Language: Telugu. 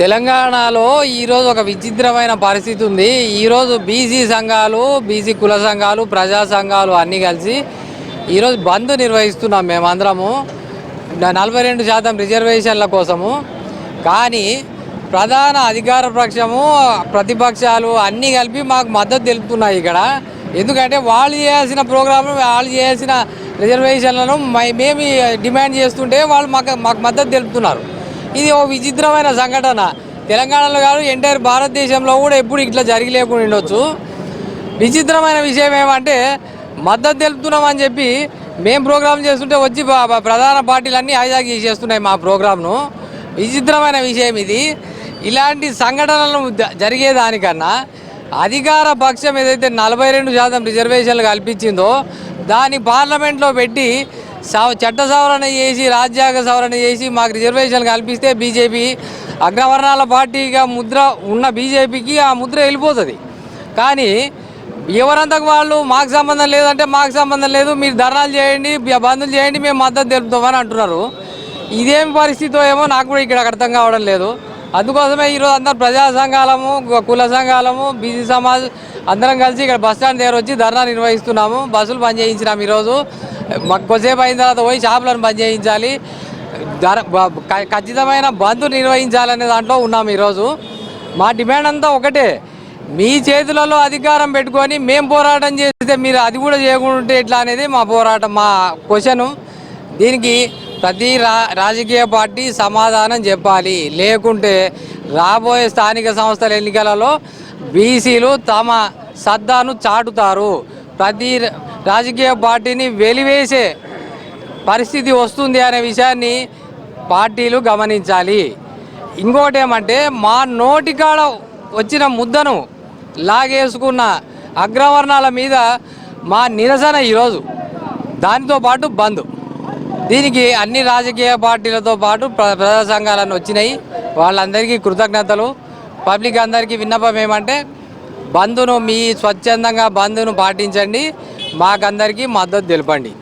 తెలంగాణలో ఈరోజు ఒక విచిత్రమైన పరిస్థితి ఉంది. ఈరోజు బీసీ సంఘాలు బీసీ కుల సంఘాలు ప్రజా సంఘాలు అన్నీ కలిసి ఈరోజు బంద్ నిర్వహిస్తున్నాం మేమందరము. నలభై రెండు శాతం రిజర్వేషన్ల కోసము. కానీ ప్రధాన అధికార పక్షము ప్రతిపక్షాలు అన్నీ కలిపి మాకు మద్దతు తెలుపుతున్నాయి ఇక్కడ. ఎందుకంటే వాళ్ళు చేయాల్సిన ప్రోగ్రాంలు వాళ్ళు చేయాల్సిన రిజర్వేషన్లను మేము డిమాండ్ చేస్తుంటే వాళ్ళు మాకు మాకు మద్దతు తెలుపుతున్నారు. ఇది ఓ విచిత్రమైన సంఘటన. తెలంగాణలో కాదు ఎంటైర్ భారతదేశంలో కూడా ఎప్పుడు ఇట్లా జరిగలేకుండా ఉండొచ్చు. విచిత్రమైన విషయం ఏమంటే మద్దతు తెలుపుతున్నామని చెప్పి మేము ప్రోగ్రామ్ చేస్తుంటే వచ్చి ప్రధాన పార్టీలన్నీ హైజాక్ చేసేస్తున్నాయి మా ప్రోగ్రామ్ను విచిత్రమైన విషయం ఇది. ఇలాంటి సంఘటనలు జ- జరిగేదానికన్నా అధికార పక్షం ఏదైతే నలభై రెండు శాతం రిజర్వేషన్లు కల్పించిందో దాన్ని పార్లమెంట్లో పెట్టి సవ చట్ట సవరణ చేసి రాజ్యాంగ సవరణ చేసి మాకు రిజర్వేషన్లు కల్పిస్తే బీజేపీ అగ్రవర్ణాల పార్టీగా ముద్ర ఉన్న బీజేపీకి ఆ ముద్ర వెళ్ళిపోతుంది. కానీ ఎవరంతకు వాళ్ళు మాకు సంబంధం లేదంటే మాకు సంబంధం లేదు మీరు ధర్నాలు చేయండి బంధులు చేయండి మేము మద్దతు తెలుపుతామని అంటున్నారు. ఇదేం పరిస్థితో ఏమో నాకు కూడా ఇక్కడ అర్థం కావడం లేదు. అందుకోసమే ఈరోజు అందరు ప్రజా సంఘాలము కుల సంఘాలము బీసీ సమాజ్ అందరం కలిసి ఇక్కడ బస్ స్టాండ్ దగ్గర వచ్చి ధర్నా నిర్వహిస్తున్నాము. బస్సులు బంద్ చేయించినాము ఈరోజు. మాకు కొద్దిసేపు అయిన తర్వాత పోయి షాపులను బంద్ చేయించాలి. ధర ఖచ్చితమైన బంద్ నిర్వహించాలనే దాంట్లో ఉన్నాం ఈరోజు. మా డిమాండ్ అంతా ఒకటే. మీ చేతులలో అధికారం పెట్టుకొని మేము పోరాటం చేస్తే మీరు అది కూడా చేయకుండా ఎట్లా అనేది మా పోరాటం మా క్వశ్చను. దీనికి ప్రతి రా రాజకీయ పార్టీ సమాధానం చెప్పాలి. లేకుంటే రాబోయే స్థానిక సంస్థల ఎన్నికలలో బీసీలు తమ సద్దాను చాటుతారు. ప్రతి రాజకీయ పార్టీని వెలివేసే పరిస్థితి వస్తుంది అనే విషయాన్ని పార్టీలు గమనించాలి. ఇంకోటి ఏమంటే మా నోటికాడ వచ్చిన ముద్దను లాగేసుకున్న అగ్రవర్ణాల మీద మా నిరసన ఈరోజు. దానితో పాటు బంద్. దీనికి అన్ని రాజకీయ పార్టీలతో పాటు ప్ర- ప్రజా సంఘాలను వచ్చినాయి. వాళ్ళందరికీ కృతజ్ఞతలు. పబ్లిక్ అందరికీ విన్నపం ఏమంటే బంద్ను మీ స్వచ్ఛందంగా బంద్ను పాటించండి. మాకందరికీ మద్దతు తెలపండి.